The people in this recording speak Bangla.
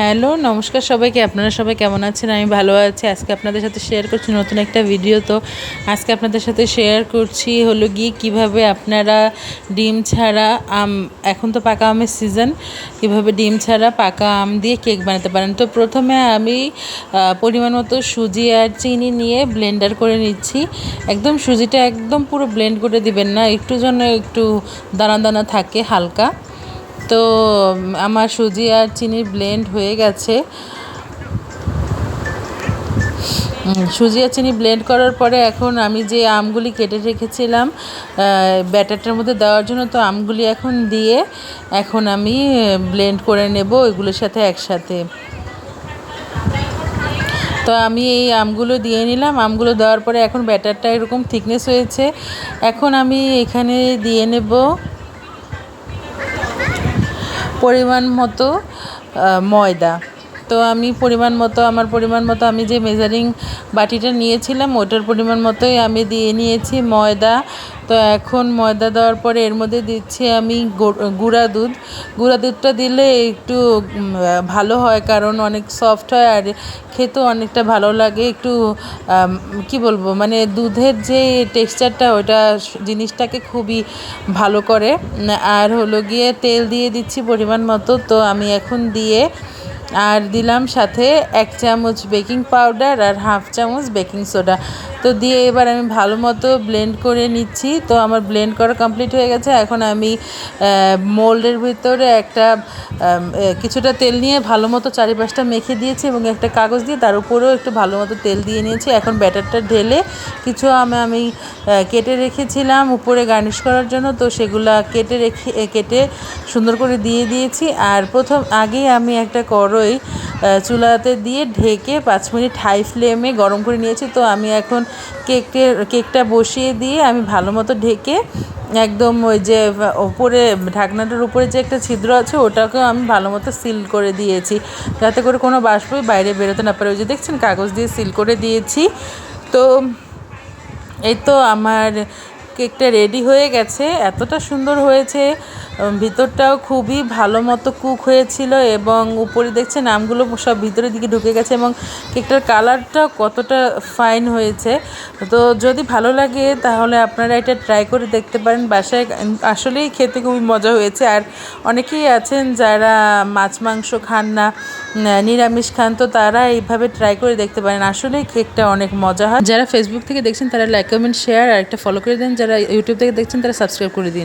হ্যালো, নমস্কার সবাইকে। আপনারা সবাই কেমন আছেন? আমি ভালো আছি। আজকে আপনাদের সাথে শেয়ার করছি নতুন একটা ভিডিও তো। আজকে আপনাদের সাথে শেয়ার করছি হলো গিয়ে কীভাবে আপনারা ডিম ছাড়া আম, এখন তো পাকা আমের সিজন কীভাবে ডিম ছাড়া পাকা আম দিয়ে কেক বানাতে পারেন। তো প্রথমে আমি পরিমাণ মতো সুজি আর চিনি নিয়ে ব্লেন্ডার করে নিচ্ছি। একদম সুজিটা একদম পুরো ব্লেন্ড করে দিবেন না। একটু জন্য একটু দানা দানা থাকে হালকা। তো আমার সুজি আর চিনি ব্লেন্ড হয়ে গেছে। সুজি আর চিনি ব্লেন্ড করার পরে এখন আমি যে আমগুলি কেটে রেখেছিলাম ব্যাটারটার মধ্যে দেওয়ার জন্য, তো আমগুলি এখন দিয়ে এখন আমি ব্লেন্ড করে নেব ওইগুলোর সাথে একসাথে। তো আমি এই আমগুলো দিয়ে নিলাম। আমগুলো দেওয়ার পরে এখন ব্যাটারটা এরকম থিকনেস হয়েছে। এখন আমি এখানে দিয়ে নেব পরিমাণ মতো ময়দা। তো আমি পরিমাণ মতো, আমার পরিমাণ মতো আমি যে মেজারিং বাটিটা নিয়েছিলাম, ওটার পরিমাণ মতোই আমি দিয়ে নিয়েছি ময়দা তো এখন ময়দা দেওয়ার পরে এর মধ্যে দিচ্ছি আমি গুঁড়া দুধ। গুঁড়া দুধটা দিলে একটু ভালো হয় কারণ অনেক সফট হয় আর খেতেও অনেকটা ভালো লাগে। একটু কি বলব মানে দুধের যে টেক্সচারটা ওটা জিনিসটাকে খুবই ভালো করে। আর হলো গিয়ে তেল দিয়ে দিচ্ছি পরিমাণ মতো। তো আমি এখন দিয়ে আর দিলাম সাথে এক চামচ বেকিং পাউডার আর হাফ চামচ বেকিং সোডা। তো দিয়ে এবার আমি ভালো মতো ব্লেন্ড করে নিচ্ছি। তো আমার ব্লেন্ড করা কমপ্লিট হয়ে গেছে। এখন আমি মোল্ডের ভিতরে একটা কিছুটা তেল নিয়ে ভালো মতো চারিপাশটা মেখে দিয়েছি এবং একটা কাগজ দিয়ে তার উপরেও একটু ভালো মতো তেল দিয়ে নিয়েছি। এখন ব্যাটারটা ঢেলে কিছু আমি আমি কেটে রেখেছিলাম উপরে গার্নিশ করার জন্য। তো সেগুলা কেটে রেখে কেটে সুন্দর করে দিয়ে দিয়েছি। আর প্রথম আগেই আমি একটা কড়ই আহ, চুলাতে দিয়ে ঢেকে পাঁচ মিনিট হাই ফ্লেমে গরম করে নিয়েছি। তো আমি এখন কেকের কেকটা বসিয়ে দিয়ে আমি ভালো মতো ঢেকে একদম ওই যে ওপরে ঢাকনাটার উপরে যে একটা ছিদ্র আছে ওটাকেও আমি ভালো মতো সিল করে দিয়েছি। যাতে করে কোনো বাষ্পই বাইরে বেরোতে না পারে। ওই যে দেখছেন কাগজ দিয়ে সিল করে দিয়েছি। তো এই তো আমার কেকটা রেডি হয়ে গেছে, এতটা সুন্দর হয়েছে। ভিতরটাও খুবই ভালো মতো কুক হয়েছিল এবং উপরে দেখছে নামগুলো সব ভিতরের দিকে ঢুকে গেছে এবং কেকটার কালারটাও কতটা ফাইন হয়েছে। তো যদি ভালো লাগে তাহলে আপনারা এটা ট্রাই করে দেখতে পারেন বাসায়। আসলেই খেতে খুবই মজা হয়েছে। আর অনেকেই আছেন যারা মাছ মাংস খান না নিরামিষ খান, তো তারা এইভাবে ট্রাই করে দেখতে পারেন। আসলেই কেকটা অনেক মজা হয়। যারা ফেসবুক থেকে দেখছেন তারা লাইক কমেন্ট শেয়ার আর একটা ফলো করে দেন যারা ইউটিউব থেকে দেখছেন তারা সাবস্ক্রাইব করে দিন।